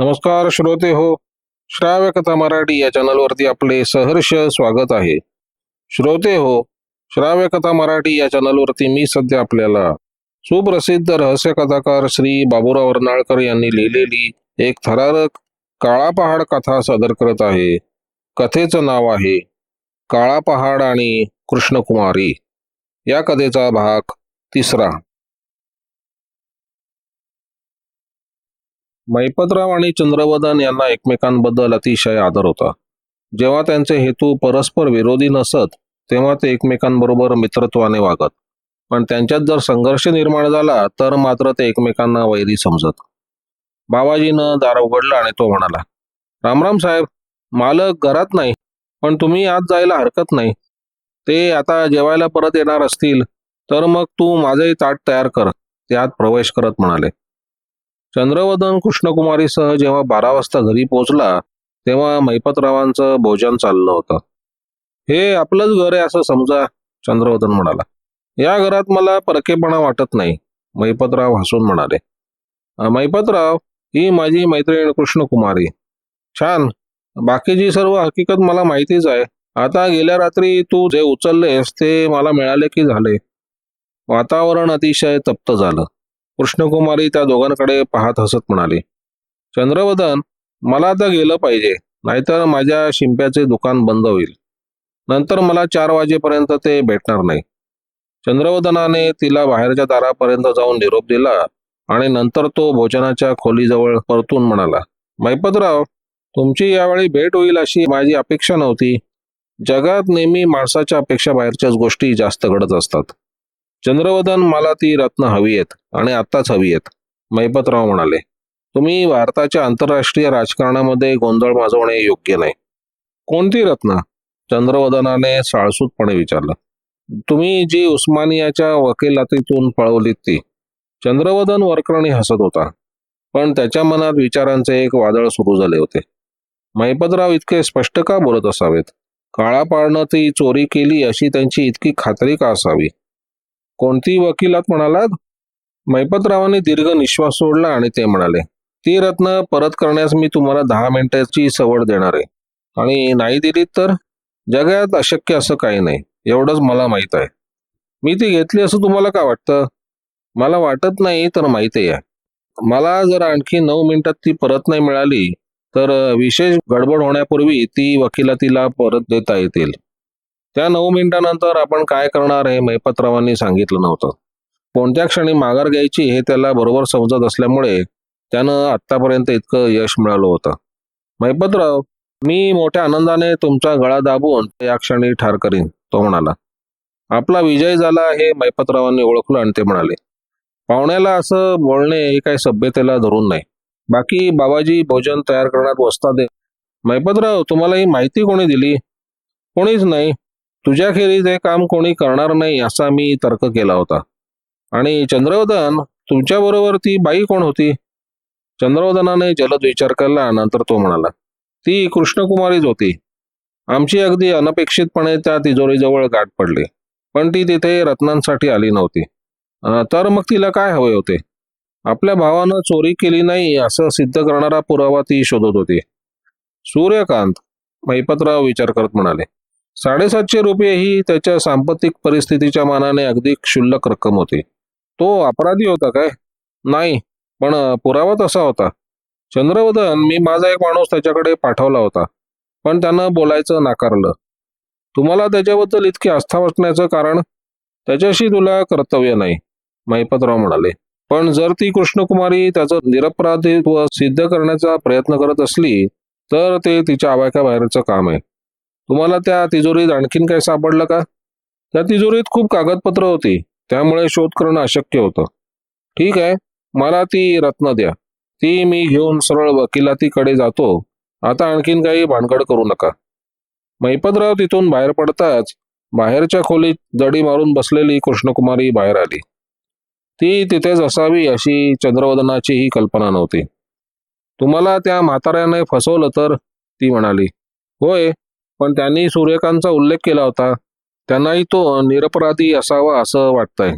नमस्कार श्रोते हो श्राव्य कथा मराठी या चॅनलवरती आपले सहर्ष स्वागत आहे. श्रोते हो श्राव्य कथा मराठी या चॅनलवरती मी सध्या आपल्याला सुप्रसिद्ध रहस्य कथाकार श्री बाबूराव अर्नाळकर यांनी लिहिलेली एक थरारक काळा पहाड कथा सादर करत आहे. कथेचं नाव आहे काळा पहाड आणि कृष्णकुमारी. या कथेचा भाग तिसरा. मैपतराव आणि चंद्रवदन यांना एकमेकांबद्दल अतिशय आदर होता. जेव्हा त्यांचे हेतू परस्पर विरोधी नसत तेव्हा ते एकमेकांबरोबर मित्रत्वाने वागत. पण त्यांच्यात जर संघर्ष निर्माण झाला तर मात्र ते एकमेकांना वैरी समजत. बाबाजीनं दार उघडलं आणि तो म्हणाला रामराम साहेब मालक घरात नाही पण तुम्ही आत जायला हरकत नाही. ते आता जेवायला परत येणार असतील तर मग तू माझे ताट तयार कर. ते आत प्रवेश करत म्हणाले. चंद्रवदन कृष्णकुमारीसह जेव्हा बारा वाजता घरी पोहोचला तेव्हा मैपतरावांचं भोजन चाललं होतं. हे आपलंच घर आहे असं समजा चंद्रवदन म्हणाला. या घरात मला परकेपणा वाटत नाही मैपतराव हसून म्हणाले. मैपतराव ही माझी मैत्रीण कृष्णकुमारी. छान. बाकीची सर्व हकीकत मला माहितीच आहे. आता गेल्या रात्री तू जे उचललेस ते मला मिळाले की झाले. वातावरण अतिशय तप्त झालं. कृष्णकुमारी त्या दोघांकडे पाहत हसत म्हणाली चंद्रवदन मला आता गेलं पाहिजे नाहीतर माझ्या शिंप्याचे दुकान बंद होईल. नंतर मला चार वाजेपर्यंत ते भेटणार नाही. चंद्रवदनाने तिला बाहेरच्या दारापर्यंत जाऊन निरोप दिला आणि नंतर तो भोजनाच्या खोलीजवळ परतून म्हणाला मैपतराव तुमची यावेळी भेट होईल अशी माझी अपेक्षा नव्हती. जगात नेहमी माणसाच्या अपेक्षा बाहेरच्याच गोष्टी जास्त घडत असतात. चंद्रवदन मला ती रत्न हवी आहेत आणि आत्ताच हवी आहेत. मैपतराव म्हणाले तुम्ही भारताच्या आंतरराष्ट्रीय राजकारणामध्ये गोंधळ माजवणे योग्य नाही. कोणती रत्न? चंद्रवदनाने साळसूतपणे विचारलं. तुम्ही जी उस्मानियाच्या वकिलातीतून पळवलीत ती. चंद्रवदन वरकरणी हसत होता पण त्याच्या मनात विचारांचे एक वादळ सुरू झाले होते. मैपतराव इतके स्पष्ट का बोलत असावेत? काळा पाळणं ती चोरी केली अशी त्यांची इतकी खात्री का असावी? कोणती वकिलात म्हणालात मैपतरावांनी दीर्घ निश्वास सोडला आणि ते म्हणाले ती रत्न परत करण्यास मी तुम्हाला दहा मिनिटाची सवड देणार आहे. आणि नाही दिलीत तर? जगात अशक्य असं काही नाही. एवढंच मला माहीत आहे. मी ती घेतली असं तुम्हाला का वाटतं? मला वाटत नाही तर माहिती आहे. मला जर आणखी नऊ मिनिटात ती परत नाही मिळाली तर विशेष गडबड होण्यापूर्वी ती वकिलातीला परत देता येतील. त्या नऊ मिनिटानंतर आपण काय करणार हे मैपतरावांनी सांगितलं नव्हतं. कोणत्या क्षणी माघार घ्यायची हे त्याला बरोबर समजत असल्यामुळे त्यानं आत्तापर्यंत इतकं यश मिळालं होतं. मैपतराव मी मोठ्या आनंदाने तुमचा गळा दाबून या क्षणी ठार करीन तो म्हणाला. आपला विजय झाला हे मैपतरावांनी ओळखलं आणि ते म्हणाले. पाहुण्याला असं बोलणे हे काही सभ्यतेला धरून नाही. बाकी बाबाजी भोजन तयार करण्यात वस्ता दे मैपतराव तुम्हाला ही माहिती कोणी दिली? कोणीच नाही. तुझ्याखेरीज हे काम कोणी करणार नाही असा मी तर्क केला होता. आणि चंद्रवदन तुमच्याबरोबर ती बाई कोण होती? चंद्रवदनाने जलद विचार केला नंतर तो म्हणाला ती कृष्णकुमारीच होती. आमची अगदी अनपेक्षितपणे त्या तिजोरीजवळ गाठ पडली पण ती तिथे रत्नांसाठी आली नव्हती. तर मग तिला काय हवे होते? आपल्या भावानं चोरी केली नाही असं सिद्ध करणारा पुरावा ती शोधत होती. सूर्यकांत महिपतराव विचार करत म्हणाले साडेसातशे रुपये ही त्याच्या सांपत्तिक परिस्थितीच्या मानाने अगदी क्षुल्लक रक्कम होती. तो अपराधी होता काय? नाही पण पुरावा तसा होता. चंद्रवदन मी माझा एक माणूस त्याच्याकडे पाठवला होता पण त्यानं बोलायचं नाकारलं. तुम्हाला त्याच्याबद्दल इतकी आस्था वाटण्याचं कारण? त्याच्याशी तुला कर्तव्य नाही महिपतराव म्हणाले. पण जर ती कृष्णकुमारी त्याचं निरपराधित्व सिद्ध करण्याचा प्रयत्न करत असली तर ते तिच्या आवाक्याबाहेरचं काम आहे. तुम्हाला त्या तिजोरीत आणखीन काही सापडलं का? त्या तिजोरीत खूप कागदपत्र होती. त्यामुळे शोध करणं अशक्य होतं. ठीक आहे. मला ती रत्न द्या. ती मी घेऊन सरळ वकिलातीकडे जातो. आता आणखीन काही भानगड करू नका. मैपतराव तिथून बाहेर पडताच बाहेरच्या खोलीत दडी मारून बसलेली कृष्णकुमारी बाहेर आली. ती तिथेच असावी अशी चंद्रवदनाची ही कल्पना नव्हती. तुम्हाला त्या म्हाताऱ्याने फसवलं तर? ती म्हणाली होय पण त्यांनी सूर्यकांतचा उल्लेख केला होता. त्यांनाही तो निरपराधी असावा असं वाटतंय.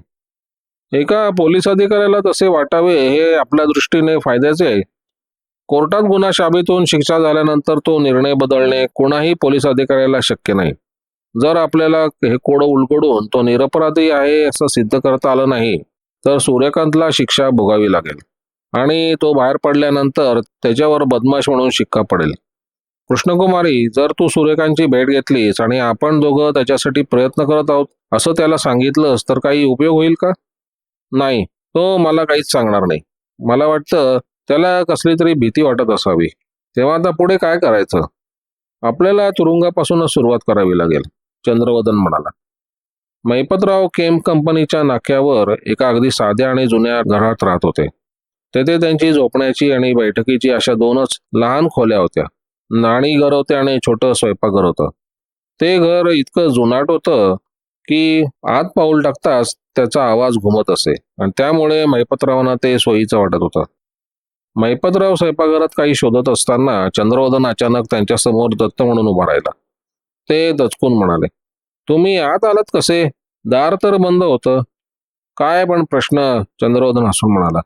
एका पोलीस अधिकाऱ्याला तसे वाटावे हे आपल्या दृष्टीने फायद्याचे आहे. कोर्टात गुन्हा शाबीतून शिक्षा झाल्यानंतर तो निर्णय बदलणे कोणाही पोलीस अधिकाऱ्याला शक्य नाही. जर आपल्याला हे कोड उलगडून तो निरपराधी आहे असं सिद्ध करता आलं नाही तर सूर्यकांतला शिक्षा भोगावी लागेल. आणि तो बाहेर पडल्यानंतर त्याच्यावर बदमाश म्हणून शिक्का पडेल. कृष्णकुमारी जर तू सूर्यकांतची भेट घेतलीस आणि आपण दोघं त्याच्यासाठी प्रयत्न करत आहोत असं त्याला सांगितलंस तर काही उपयोग होईल का? नाही तो मला काहीच सांगणार नाही. मला वाटतं त्याला कसली तरी भीती वाटत असावी. तेव्हा आता पुढे काय करायचं? आपल्याला तुरुंगापासूनच सुरुवात करावी लागेल चंद्रवदन म्हणाला. मैपतराव केम कंपनीच्या नाक्यावर एका अगदी साध्या आणि जुन्या घरात राहत होते. तेथे त्यांची झोपण्याची आणि बैठकीची अशा दोनच लहान खोल्या होत्या. नाणी घर होते आणि छोटं स्वयंपाकघर होतं. ते घर इतकं जुनाट होतं की आत पाऊल टाकताच त्याचा आवाज घुमत असे. आणि त्यामुळे मैपतरावांना ते सोयीचं वाटत होतं. मैपतराव स्वयंपाकघरात काही शोधत असताना चंद्रवदन अचानक त्यांच्यासमोर दत्त म्हणून उभा राहिला. ते दचकून म्हणाले तुम्ही आत आलात कसे? दार तर बंद होतं. काय पण प्रश्न चंद्रवदन हसून म्हणाला.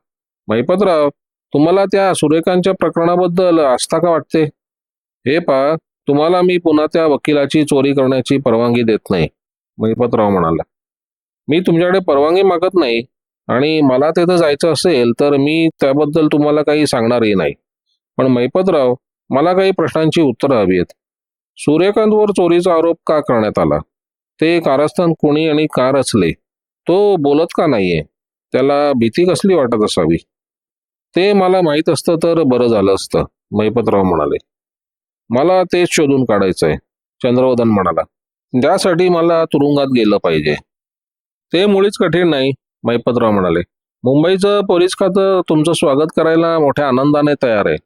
मैपतराव तुम्हाला त्या सुरेखांच्या प्रकरणाबद्दल आस्था का वाटते? हे पा तुम्हाला मी पुन्हा त्या वकिलाची चोरी करण्याची परवानगी देत नाही. महिपतराव म्हणाला मी तुमच्याकडे परवानगी मागत नाही आणि मला तिथं जायचं असेल तर मी त्याबद्दल तुम्हाला काही सांगणारही नाही. पण महिपतराव मला काही प्रश्नांची उत्तरं हवी आहेत. सूर्यकांतवर चोरीचा आरोप का करण्यात आला? ते कारस्थान कोणी आणि का रचले? तो बोलत का नाहीये? त्याला भीती कसली वाटत असावी? ते मला माहीत असतं तर बरं झालं असतं महिपतराव म्हणाले. मला तेच शोधून काढायचंय. चंद्रवदन म्हणाला. त्यासाठी मला तुरुंगात गेलं पाहिजे. ते मुळीच कठीण नाही मैपतराव म्हणाले. मुंबईचं पोलीस खातं तुमचं स्वागत करायला मोठ्या आनंदाने तयार आहे.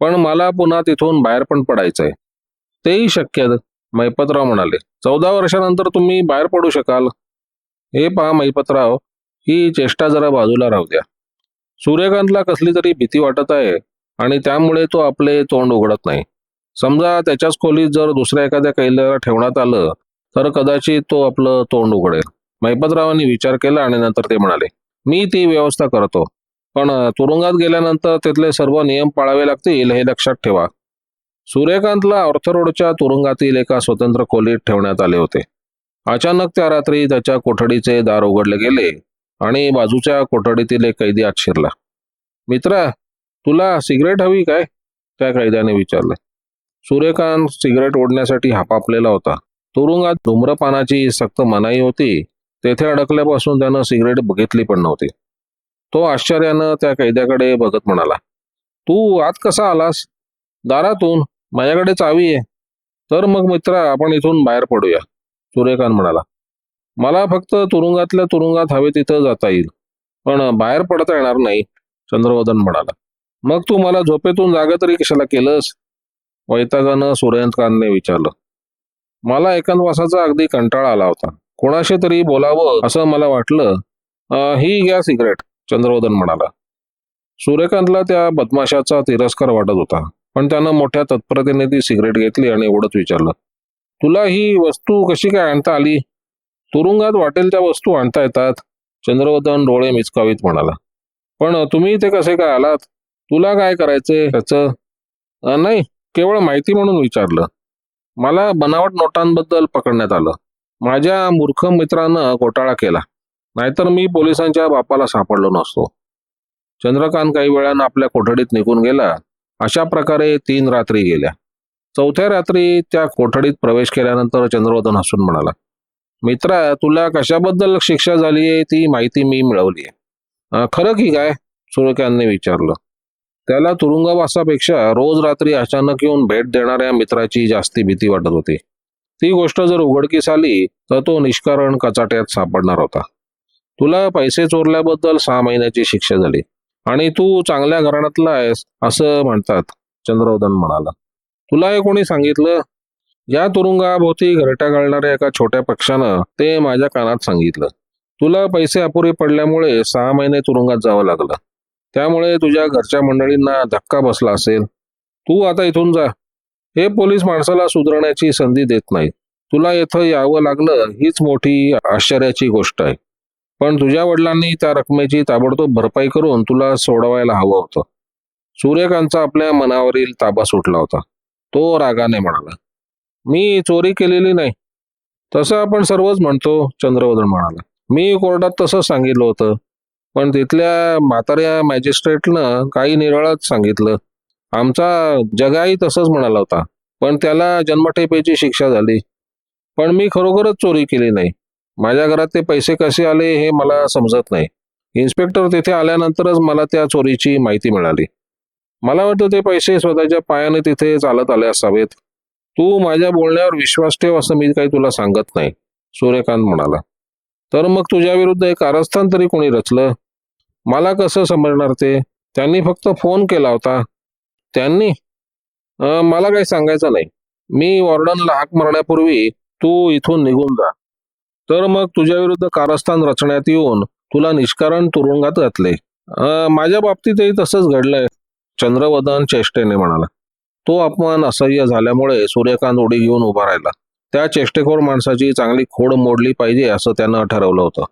पण मला पुन्हा तिथून बाहेर पण पडायचंय. तेही शक्य मैपतराव म्हणाले. चौदा वर्षानंतर तुम्ही बाहेर पडू शकाल. हे पहा मैपतराव ही चेष्टा जरा बाजूला राहू द्या. सूर्यकांतला कसली तरी भीती वाटत आहे आणि त्यामुळे तो आपले तोंड उघडत नाही. समजा त्याच्याच खोलीत जर दुसऱ्या एखाद्या कैद्याला ठेवण्यात आलं तर कदाचित तो आपलं तोंड उघडेल. मैपतरावांनी विचार केला आणि नंतर ते म्हणाले मी ती व्यवस्था करतो. पण तुरुंगात गेल्यानंतर तिथले सर्व नियम पाळावे लागतील हे लक्षात ठेवा. सूर्यकांतला ऑर्थरोडच्या तुरुंगातील एका स्वतंत्र खोलीत ठेवण्यात आले होते. अचानक त्या रात्री त्याच्या कोठडीचे दार उघडले गेले आणि बाजूच्या कोठडीतील एक कैदी आत शिरला. मित्रा तुला सिगरेट हवी काय? त्या कैद्याने विचारलं. सूर्यकांत सिगरेट ओढण्यासाठी हापापलेला होता. तुरुंगात धूम्रपानाची सक्त मनाई होती. तेथे अडकल्यापासून त्यानं सिगरेट बघितली पण नव्हती. तो आश्चर्यानं त्या कैद्याकडे बघत म्हणाला तू आत कसा आलास? दारातून? माझ्याकडे चावी आहे. तर मग मित्रा आपण इथून बाहेर पडूया. सूर्यकांत म्हणाला मला फक्त तुरुंगातल्या तुरुंगात हवे तिथं जाता येईल. पण बाहेर पडता येणार नाही. चंद्रवदन म्हणाला मग तू मला झोपेतून जागा तरी कशाला केलंस? वैतागानं सूर्यकांतने विचारलं. मला एकांतवासाचा अगदी कंटाळा आला होता. कोणाशी तरी बोलावं असं मला वाटलं. ही घ्या सिगरेट चंद्रवदन म्हणाला. सूर्यकांतला त्या बदमाशाचा तिरस्कार वाटत होता पण त्यानं मोठ्या तत्परतेने ती सिगरेट घेतली आणि ओढत विचारलं. तुला ही वस्तू कशी काय आणता आली? तुरुंगात वाटेल त्या वस्तू आणता येतात चंद्रवदन डोळे मिचकावीत म्हणाला. पण तुम्ही ते कसे काय आलात? तुला काय करायचंय ह्याचं नाही. केवळ माहिती म्हणून विचारलं. मला बनावट नोटांबद्दल पकडण्यात आलं. माझ्या मूर्ख मित्रानं घोटाळा केला. नाहीतर मी पोलिसांच्या बापाला सापडलो नसतो. चंद्रकांत काही वेळानं आपल्या कोठडीत निघून गेला. अशा प्रकारे तीन रात्री गेल्या. चौथ्या रात्री त्या कोठडीत प्रवेश केल्यानंतर चंद्रवर्धन हसून म्हणाला मित्रा तुला कशाबद्दल शिक्षा झाली आहे ती माहिती मी मिळवली आहे खरं की काय? सुळक्यांनी विचारलं. त्याला तुरुंगवासापेक्षा रोज रात्री अचानक येऊन भेट देणाऱ्या मित्राची जास्ती भीती वाटत होती. ती गोष्ट जर उघडकीस आली तर तो निष्कारण कचाट्यात सापडणार होता. तुला पैसे चोरल्याबद्दल सहा महिन्याची शिक्षा झाली. आणि तू चांगल्या घराण्यातला आहेस असं म्हणतात चंद्रवदन म्हणाला. तुला हे कोणी सांगितलं? या तुरुंगाभोवती घरट्या घालणाऱ्या एका छोट्या पक्षानं ते माझ्या कानात सांगितलं. तुला पैसे अपुरे पडल्यामुळे सहा महिने तुरुंगात जावं लागलं. त्यामुळे तुझ्या घरच्या मंडळींना धक्का बसला असेल. तू आता इथून जा. हे पोलीस माणसाला सुधारण्याची संधी देत नाही तुला इथं यावं लागलं हीच मोठी आश्चर्याची गोष्ट आहे. पण तुझ्या वडिलांनी त्या रकमेची ताबडतोब भरपाई करून तुला सोडवायला हवं होतं. सूर्यकांतचा आपल्या मनावरील ताबा सुटला होता. तो रागाने म्हणाला मी चोरी केलेली नाही. तसं आपण सर्वच म्हणतो चंद्रवदन म्हणाला. मी कोर्टात तसं सांगितलं होतं. पण तिथल्या म्हाताऱ्या मॅजिस्ट्रेटनं काही निराळच सांगितलं. आमचा जगाही तसंच म्हणाला होता पण त्याला जन्मठेपेची शिक्षा झाली. पण मी खरोखरच चोरी केली नाही. माझ्या घरात ते पैसे कसे आले हे मला समजत नाही. इन्स्पेक्टर तिथे आल्यानंतरच मला त्या चोरीची माहिती मिळाली. मला वाटतं ते पैसे स्वतःच्या पायाने तिथे चालत आले असावेत. तू माझ्या बोलण्यावर विश्वास ठेव असं मी काही तुला सांगत नाही सूर्यकांत म्हणाला. तर मग तुझ्या विरुद्ध एक कारस्थान तरी कोणी रचलं? मला कसं समजणार ते? त्यांनी फक्त फोन केला होता. त्यांनी? मला काही सांगायचं नाही. मी वॉर्डनला हाक मारण्यापूर्वी तू इथून निघून जा. तर मग तुझ्या विरुद्ध कारस्थान रचण्यात येऊन तुला निष्कारण तुरुंगात घातले. माझ्या बाबतीतही तसंच घडलंय चंद्रवदन चेष्टेने म्हणाला. तो अपमान असह्य झाल्यामुळे सूर्यकांत उडी घेऊन उभा राहिला. त्या चेष्टेखोर माणसाची चांगली खोड मोडली पाहिजे असं त्यानं ठरवलं होतं.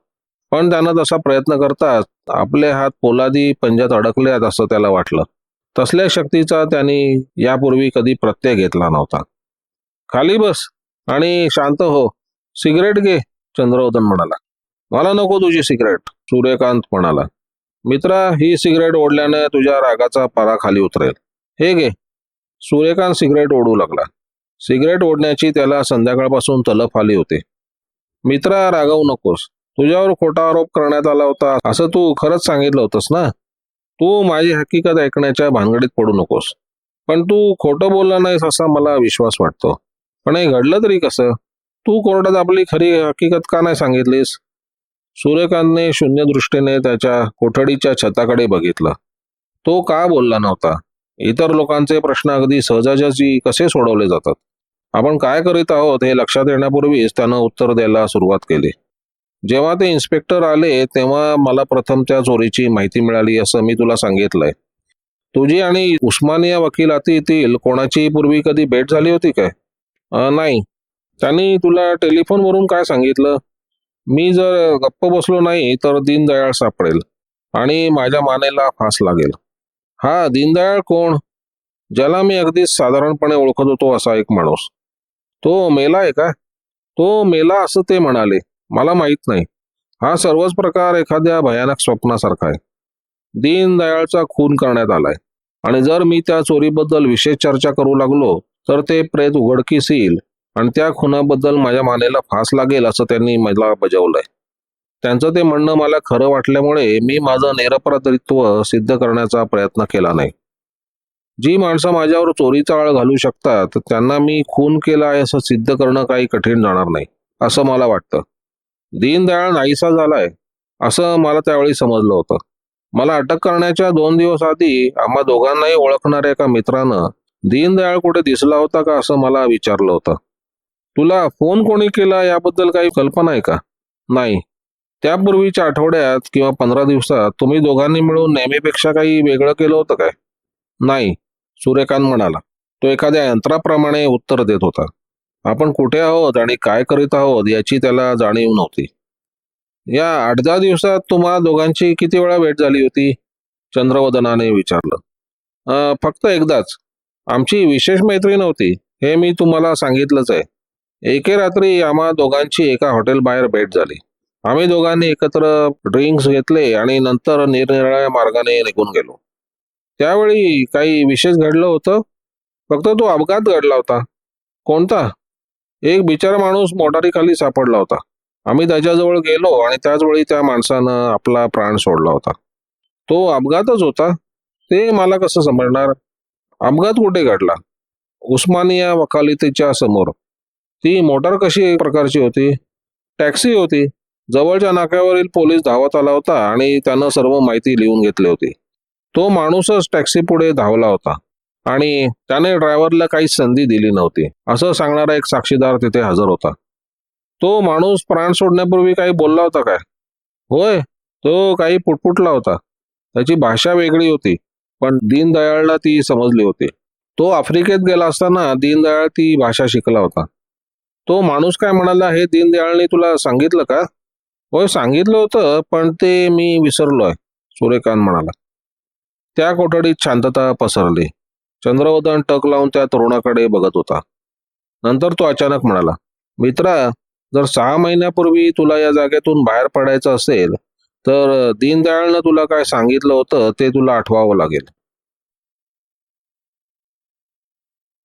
पण त्यानं तसा प्रयत्न करताच आपले हात पोलादी पंजात अडकले असं त्याला वाटलं. तसल्या शक्तीचा त्यांनी यापूर्वी कधी प्रत्यय घेतला नव्हता. खाली बस आणि शांत हो. सिगरेट घे चंद्रवदन म्हणाला. मला नको तुझी सिगरेट सूर्यकांत म्हणाला. मित्रा ही सिगरेट ओढल्याने तुझ्या रागाचा पारा खाली उतरेल. हे घे. सूर्यकांत सिगरेट ओढू लागला. सिगरेट ओढण्याची त्याला संध्याकाळपासून तलफ आली होती. मित्रा रागवू नकोस. तुझ्यावर खोटा आरोप करण्यात आला होता असं तू खरंच सांगितलं होतंस ना? तू माझी हकीकत ऐकण्याच्या भानगडीत पडू नकोस. पण तू खोटं बोलला नाहीस असा मला विश्वास वाटतो. पण हे घडलं तरी कसं? तू कोर्टात आपली खरी हकीकत का नाही सांगितलीस? सूर्यकांतने शून्य दृष्टीने त्याच्या कोठडीच्या छताकडे बघितलं. तो का बोलला नव्हता? इतर लोकांचे प्रश्न अगदी सहजासहजी कसे सोडवले जातात? आपण काय करीत आहोत हे लक्षात येण्यापूर्वीच त्यानं उत्तर द्यायला सुरुवात केली. जेव्हा ते इन्स्पेक्टर आले तेव्हा मला प्रथम त्या चोरीची माहिती मिळाली असं मी तुला सांगितलंय. तुझी आणि उस्मानिया वकिलातीतील कोणाची पूर्वी कधी भेट झाली होती काय? नाही. त्यांनी तुला टेलिफोनवरून काय सांगितलं? मी जर गप्प बसलो नाही तर दीनदयाळ सापडेल आणि माझ्या मानेला फास लागेल. हा दीनदयाळ कोण? ज्याला मी अगदी साधारणपणे ओळखत होतो असा एक माणूस. तो मेला आहे का? तो मेला असं ते म्हणाले. मला माहीत नाही. हा सर्वच प्रकार एखाद्या भयानक स्वप्नासारखा आहे. दीनदयाळचा खून करण्यात आलाय. आणि जर मी त्या चोरीबद्दल विशेष चर्चा करू लागलो तर ते प्रेत उघडकीस येईल आणि त्या खुनाबद्दल माझ्या मानेला फास लागेल असं त्यांनी मला बजावलंय. त्यांचं ते म्हणणं मला खरं वाटल्यामुळे मी माझं निरपराधित्व सिद्ध करण्याचा प्रयत्न केला नाही. जी माणसं माझ्यावर चोरीचा आळ घालू शकतात त्यांना मी खून केला आहे असं सिद्ध करणं काही कठीण जाणार नाही असं मला वाटतं. दीनदयाळ नाहीसा झालाय असं मला त्यावेळी समजलं होतं. मला अटक करण्याच्या दोन दिवस आधी आम्हा दोघांनाही ओळखणाऱ्या एका मित्रानं दीनदयाळ कुठे दिसला होता का असं मला विचारलं होतं. तुला फोन कोणी केला याबद्दल काही कल्पना आहे का? नाही. त्यापूर्वीच्या आठवड्यात किंवा पंधरा दिवसात तुम्ही दोघांनी मिळून नेहमीपेक्षा काही वेगळं केलं होतं काय? नाही सूर्यकांत म्हणाला. तो एखाद्या यंत्राप्रमाणे उत्तर देत होता. आपण कुठे आहोत आणि काय करीत आहोत याची त्याला जाणीव नव्हती. या आठ दहा दिवसात तुम्हा दोघांची किती वेळा भेट झाली होती? चंद्रवदनाने विचारलं. फक्त एकदाच. आमची विशेष मैत्री नव्हती हे मी तुम्हाला सांगितलंच आहे. एके रात्री आम्हा दोघांची एका हॉटेल बाहेर भेट झाली. आम्ही दोघांनी एकत्र ड्रिंक्स घेतले आणि नंतर निरनिराळ्या मार्गाने निघून गेलो. त्यावेळी काही विशेष घडलं होतं? फक्त तो अपघात घडला होता. कोणता? एक बिचारा माणूस मोटारीखाली सापडला होता. आम्ही त्याच्याजवळ गेलो आणि त्याच वेळी त्या माणसानं आपला प्राण सोडला होता. तो अपघातच होता. ते मला कसं समजणार? अपघात कुठे घडला? उस्मानिया वकालितीच्या समोर. ती मोटार कशी प्रकारची होती? टॅक्सी होती. जवळच्या नाक्यावरील पोलीस धावत आला होता आणि त्यानं सर्व माहिती लिहून घेतली होती. तो माणूसच टॅक्सी पुढे धावला होता. आणि त्याने ड्रायव्हरला काही संधी दिली नव्हती. असं सांगणारा एक साक्षीदार तिथे हजर होता. तो माणूस प्राण सोडण्यापूर्वी काही बोलला होता काय? होय तो काही पुटपुटला होता. त्याची भाषा वेगळी होती पण दीनदयाळला ती समजली होती. तो आफ्रिकेत गेला असताना दीनदयाळ ती भाषा शिकला होता. तो माणूस काय म्हणाला हे दीनदयाळने तुला सांगितलं का? होय सांगितलं होतं पण ते मी विसरलोय सूर्यकांत म्हणाला. त्या कोठडीत शांतता पसरली. चंद्रवदन टक लावून त्या तरुणाकडे बघत होता. नंतर तो अचानक म्हणाला मित्रा जर सहा महिन्यापूर्वी तुला या जागेतून बाहेर पडायचं असेल तर दीनदयाळनं तुला काय सांगितलं होतं ते तुला आठवावं लागेल.